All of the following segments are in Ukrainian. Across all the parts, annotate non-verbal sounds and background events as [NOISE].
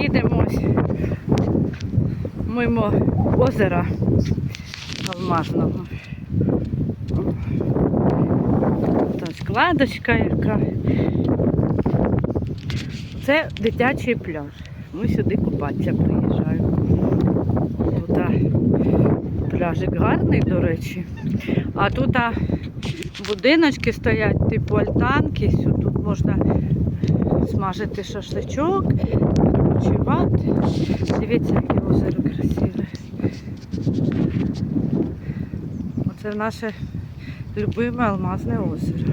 Їдемо мимо озера Алмазного. Там складочка яка. Це дитячий пляж. Ми сюди купатися приїжджаємо. Тут пляжик гарний, до речі. А тут будиночки стоять, типу альтанки. Сю- Тут можна смажити шашличок, відпочивати. Дивіться, яке озеро красиве. Оце наше любиме алмазне озеро.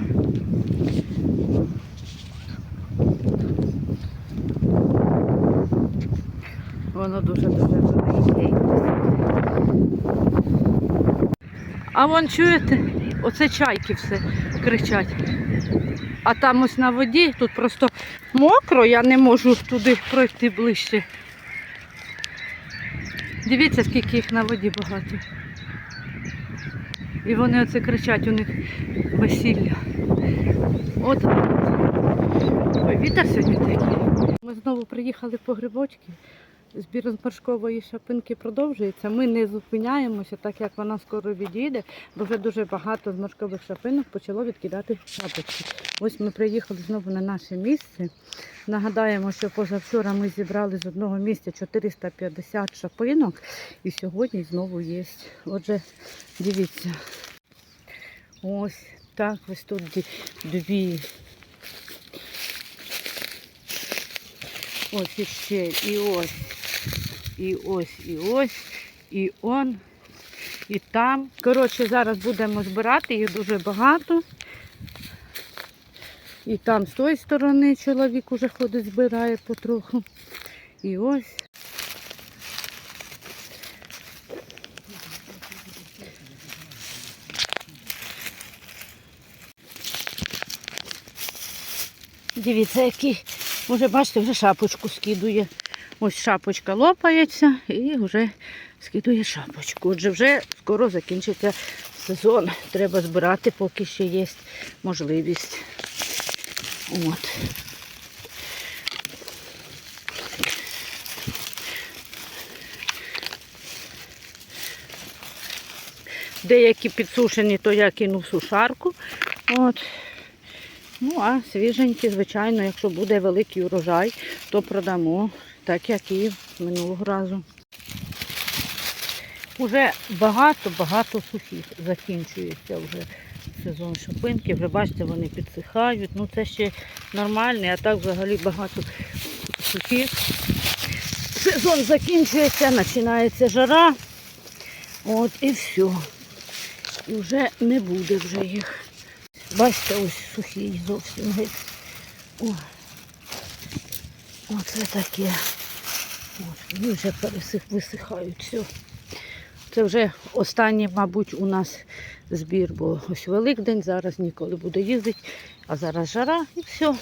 Воно дуже-дуже велике. А вон чуєте? Оце чайки все кричать. А там ось на воді, тут просто мокро, я не можу туди пройти ближче. Дивіться, скільки їх на воді багато. І вони оце кричать, у них весілля. От. Ой, вітер сьогодні такий. Ми знову приїхали по грибочки. Збір з моршкової шапинки продовжується. Ми не зупиняємося, так як вона скоро відійде, бо вже дуже багато з моршкових шапинок почало відкидати шапочки. Ось ми приїхали знову на наше місце. Нагадаємо, що позавчора ми зібрали з одного місця 450 шапинок і сьогодні знову є. Отже, дивіться. Ось так ось тут дві. Ось іще і ось, і ось, і ось, і он, і там. Коротше, зараз будемо збирати, їх дуже багато. І там з тої сторони чоловік уже ходить, збирає потроху. І ось. Дивіться, який. Може, бачите, вже шапочку скидує. Ось шапочка лопається і вже скидує шапочку. Отже, вже скоро закінчиться сезон. Треба збирати, поки ще є можливість. От. Деякі підсушені, то я кину сушарку. От. Ну, а свіженькі, звичайно, якщо буде великий урожай, то продамо, так як і минулого разу. Уже багато-багато сухих закінчується вже сезон шопинки. Вже бачите, вони підсихають. Ну це ще нормальний, а так взагалі багато сухих. Сезон закінчується, починається жара. От і все. І вже не буде вже їх. Бачите, ось сухий зовсім геть. Оце таке. Вони вже пересих, висихають. Все. Це вже останній, мабуть, у нас збір, бо ось Великдень, зараз ніколи буде їздити, а зараз жара і все.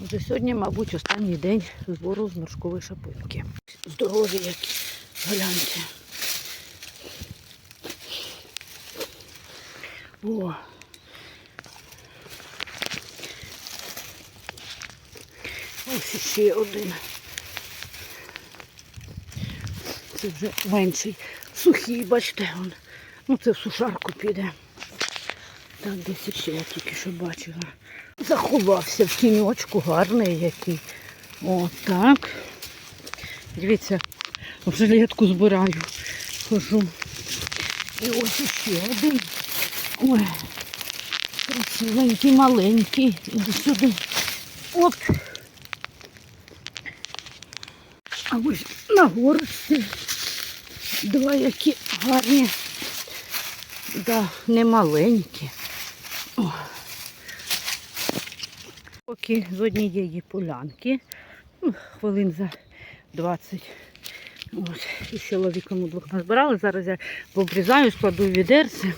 Вже сьогодні, мабуть, останній день збору з моршкової шапинки. Здорові які. Гляньте. О, Ось ще один. Це вже менший. Сухий, бачите, он. Ну це в сушарку піде. Так, десь ще я тільки що бачила. Заховався в тіньочку, гарний який. О, так. Дивіться, в жилетку збираю. Хожу. І ось ще один. Ой, красивенький, маленький. Іди сюди. Оп. А ось на горці два які гарні, да, не маленькі. О. Поки з однієї полянки, ну, хвилин за 20. Ось, і з чоловіком удвох назбирали. Зараз я обрізаю, складу відерце.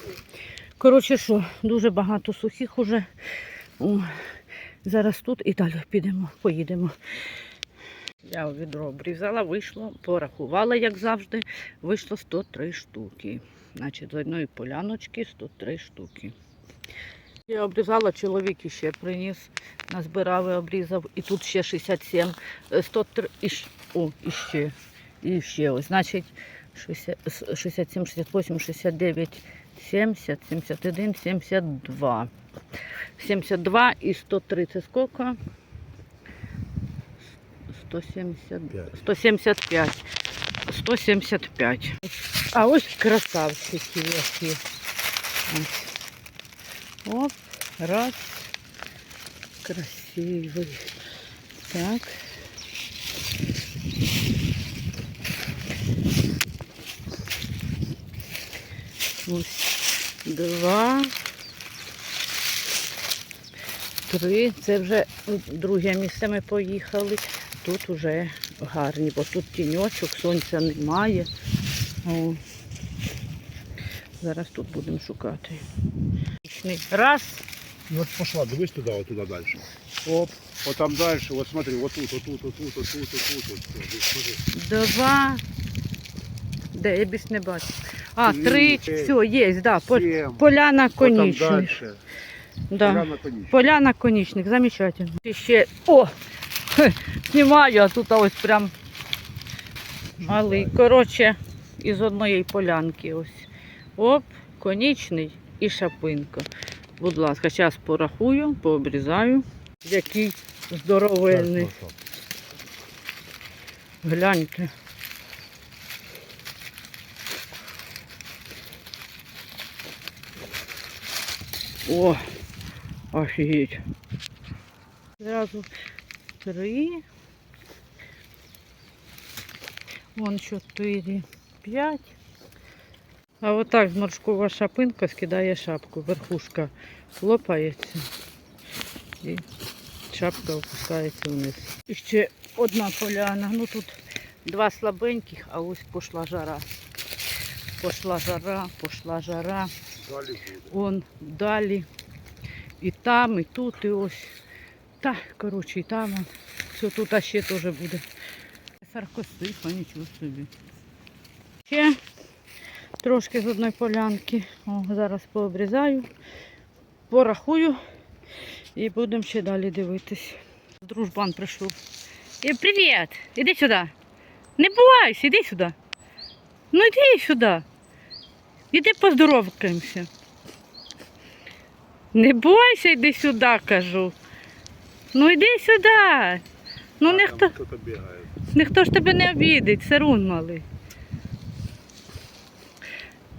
Коротше, що, дуже багато сухих уже. О, зараз тут і далі підемо, поїдемо. Я відро обрізала, вийшло, порахувала, як завжди, вийшло 103 штуки. Значить, з одної поляночки 103 штуки. Я обрізала, чоловік іще приніс, назбирав і обрізав. І тут ще 67, е, 103, і, о, і ще, і ще, ось, значить, 60, с- 67, 68, 69, 70, 71, 72. 72 і 103 це скільки? 170, 175. 175. А ось красавчики які. Ось. Оп, раз. Красивый. Так. Ось два. Три. Це вже друге місце ми поїхали. Тут вже гарні, бо тут тіньочок, сонця немає. О. Зараз тут будемо шукати. Раз. Ну вот пошла, дивись туда, вот туда дальше. Оп, вот там дальше, вот смотри, вот тут, вот тут, вот тут, вот тут, вот тут, вот тут. Вот, смотри. Два. Де, я більш не бачу. А, Три, три. Все, є, да. Семь. Поляна конічних. Да. Поляна конічних, замечательно. І ще. О! [LAUGHS] Знімаю, а тут ось прям малий. Коротше, із однієї полянки ось. Оп, конічний і шапинка. Будь ласка, зараз порахую, пообрізаю. Який. Так, пошел. Гляньте. О, офігеть. Зразу три. Вон чотири, п'ять. А отак зморшкова шапинка скидає шапку. Верхушка лопається і шапка опускається вниз. І ще одна поляна. Ну тут два слабеньких, а ось пішла жара. Пішла жара, пішла жара. Далі. Он далі. І там, і тут, і ось. Та, коротше, і там. он. Все тут а ще теж буде. Саркосифа, нічого собі. Ще трошки з одної полянки. О, зараз пообрізаю, порахую і будемо ще далі дивитись. Дружбан прийшов. І, привіт! Іди сюди. Не бувайся, іди сюди. Ну йди сюди. Іди поздоровкаємося. Не бойся, йди сюди, кажу. Ну йди сюди. Ну А, ніхто, ніхто ж тебе не обідить, сарун малий.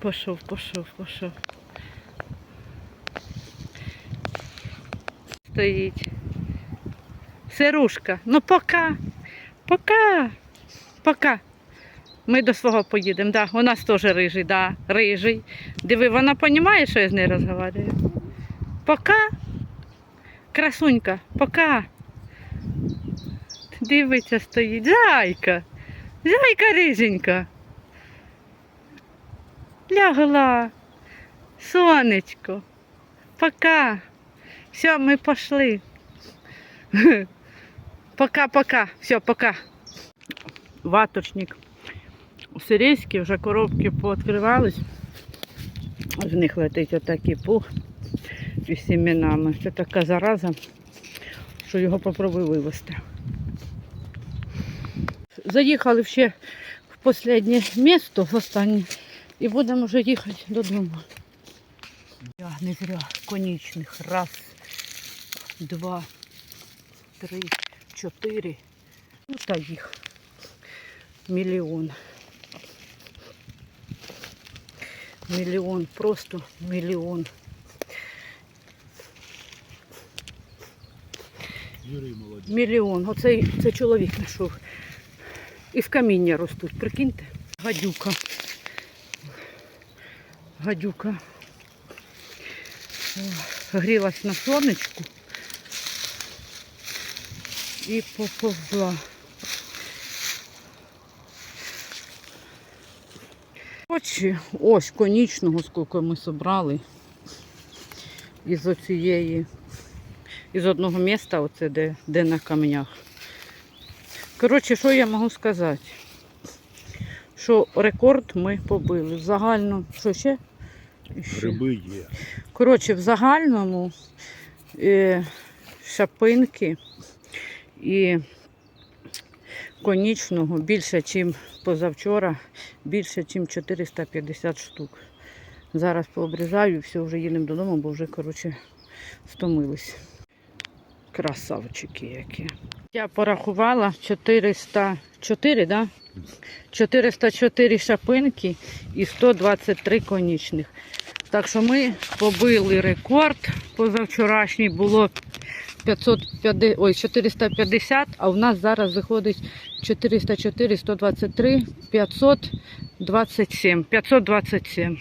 Пішов, пішов, пішов. Стоїть. Сирушка, ну пока. Пока. Пока. Ми до свого поїдемо, да. У нас теж рижий, да, рижий. Диви, вона розуміє, що я з нею розмовляю? Пока. Красунька, пока. Дивиться, стоїть. Зайка. Зайка риженька. Лягла. Сонечко. Пока. Все, ми пішли. [LAUGHS] Пока-пока. Все, пока. Ваточник. Сирійські вже коробки пооткривались. З них летить отакий пух із сімінами. Це така зараза, що його попробуй вивезти. Заїхали ще в останнє місто, в останнє, і будемо вже їхати додому. Я не зря конічних. Раз, два, три, чотири. Ну та їх. Мільйон. Мільйон, просто мільйон. Мільйон. Оцей це чоловік знайшов. Із каміння ростуть, прикиньте. Гадюка. Гадюка. Грілась на сонечку і поповзла. Очі, ось конічного, скільки ми зібрали із оцієї, із одного міста, оце де, де на камнях. Коротше, що я можу сказати? Що рекорд ми побили. Загально, що ще? Гриби є. Коротше, в загальному е, шапинки і конічного більше, ніж позавчора, більше, ніж 450 штук. Зараз пообрізаю все, вже їдемо додому, бо вже, коротше, стомились. Красавчики які. Я порахувала 404, да? 404 шапинки і 123 конічних. Так що ми побили рекорд. Позавчорашній було 550, ой, 450, а у нас зараз виходить 404, 123, 527. 527.